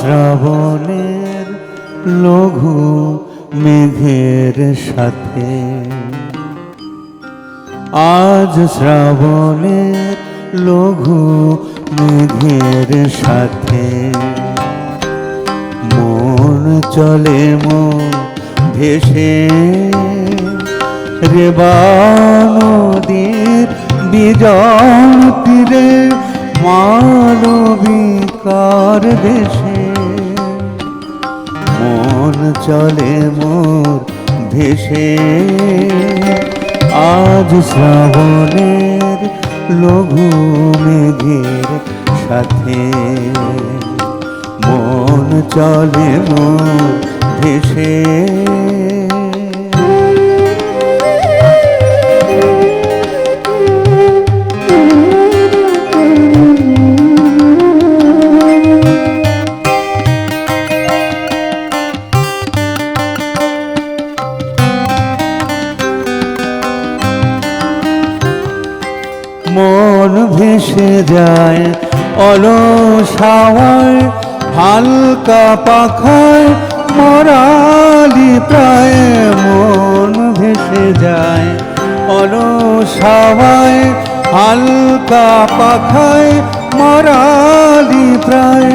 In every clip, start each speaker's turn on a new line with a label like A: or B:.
A: শ্রাবণের লঘু মেঘের সাথে। আজ শ্রাবণের লঘু মেঘের সাথে। মন চলে মন ভেসে। রেবা নদীর বিজন দেশে মন চলে মোর ভেসে। আজ শ্রাবণের লঘু মেঘের সাথে। মন চলে মোর ভেসে। মন ভেসে যায়, অলস হাওয়ায়, হালকা পাখায়, মরালি প্রায় মন ভেসে যায়, অলস হাওয়ায়, হালকা পাখায়, মরালি প্রায়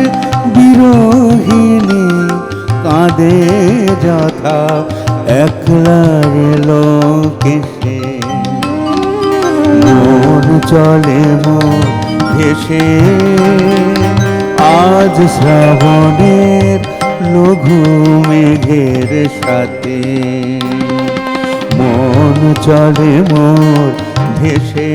A: বিরোহিণী কাঁদে যথা চলে মন ভেসে। আজ শ্রাবণের লঘু মেঘের সাথে মন চলে মোর ভেসে।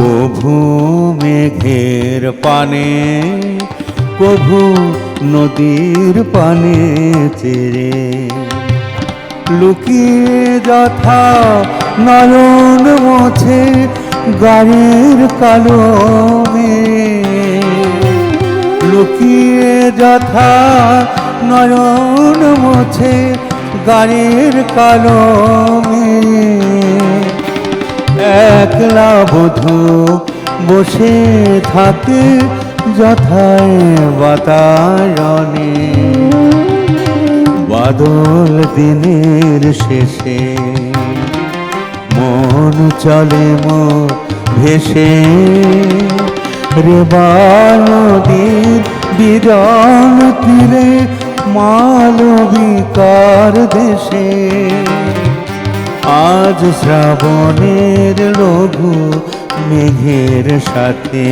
A: কভু মেঘের পানে কভু নদীর পানে চেরে লুকিয়ে যথা নয়ন মোছে গাড়ির কালো লুকিয়ে যথা নয়ন মোছে গাড়ির কালো একলা বধু বসে থাকে যথায় বাতায়নে বাদল দিনের শেষে মন চলে মো ভেসে। রেবা নদীর বিজন তীরে মালবিকার দেশে। আজ শ্রাবণের লঘু মেঘের সাথে।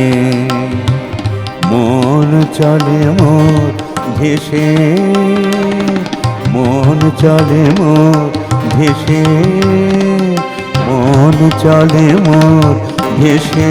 A: মন চলে মোর ভেসে মন চলে মোর ভেসে মন চলে মোর ভেসে